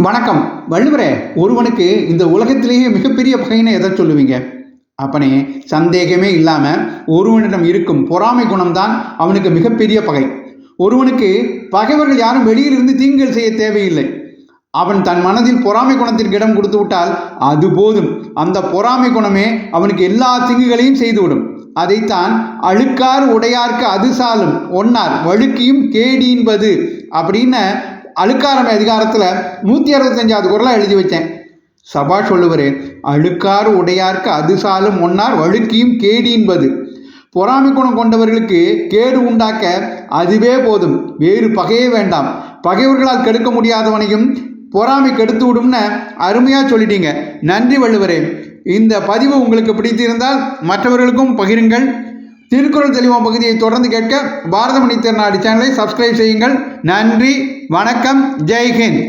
வணக்கம். வள்ளுவரே ஒருவனுக்கு இந்த உலகத்திலேயே மிகப்பெரிய பகையினை எதை சொல்லுவீங்க? அப்பனே சந்தேகமே இல்லாமல் ஒருவனிடம் இருக்கும் பொறாமை குணம்தான் அவனுக்கு மிகப்பெரிய பகை. ஒருவனுக்கு பகைவர்கள் யாரும் வெளியிலிருந்து தீங்குகள் செய்ய தேவையில்லை. அவன் தன் மனதில் பொறாமை குணத்திற்கு இடம் கொடுத்து விட்டால் அது போதும். அந்த பொறாமை குணமே அவனுக்கு எல்லா தீங்குகளையும் செய்துவிடும். அதைத்தான் அழுக்கார் உடையார்க்கு அது சாலும். ஒன்னார் வழுக்கியும் கேடி என்பது. அப்படின்னு அழுக்காரமை அதிகாரத்தில் நூற்றி அறுபத்தஞ்சாவது குரலாக எழுதி வச்சேன். சபா சொல்லுவரே அழுக்கார் உடையார்க்கு அது சாலும் ஒன்னார் வழுக்கியும் கேடின்பது பொறாமை குணம் கொண்டவர்களுக்கு கேடு உண்டாக்க அதுவே போதும். வேறு பகையே வேண்டாம். பகைவர்களால் கெடுக்க முடியாதவனையும் பொறாமை கெடுத்து விடும்னு அருமையாக சொல்லிட்டீங்க. நன்றி வள்ளுவரே. இந்த பதிவு உங்களுக்கு பிடித்திருந்தால் மற்றவர்களுக்கும் பகிருங்கள். திருக்குறள் தெளிவம் பகுதியை தொடர்ந்து கேட்க பாரதமணி திருநாடு சேனலை சப்ஸ்கிரைப் செய்யுங்கள். நன்றி வணக்கம் ஜெய்ஹிந்த்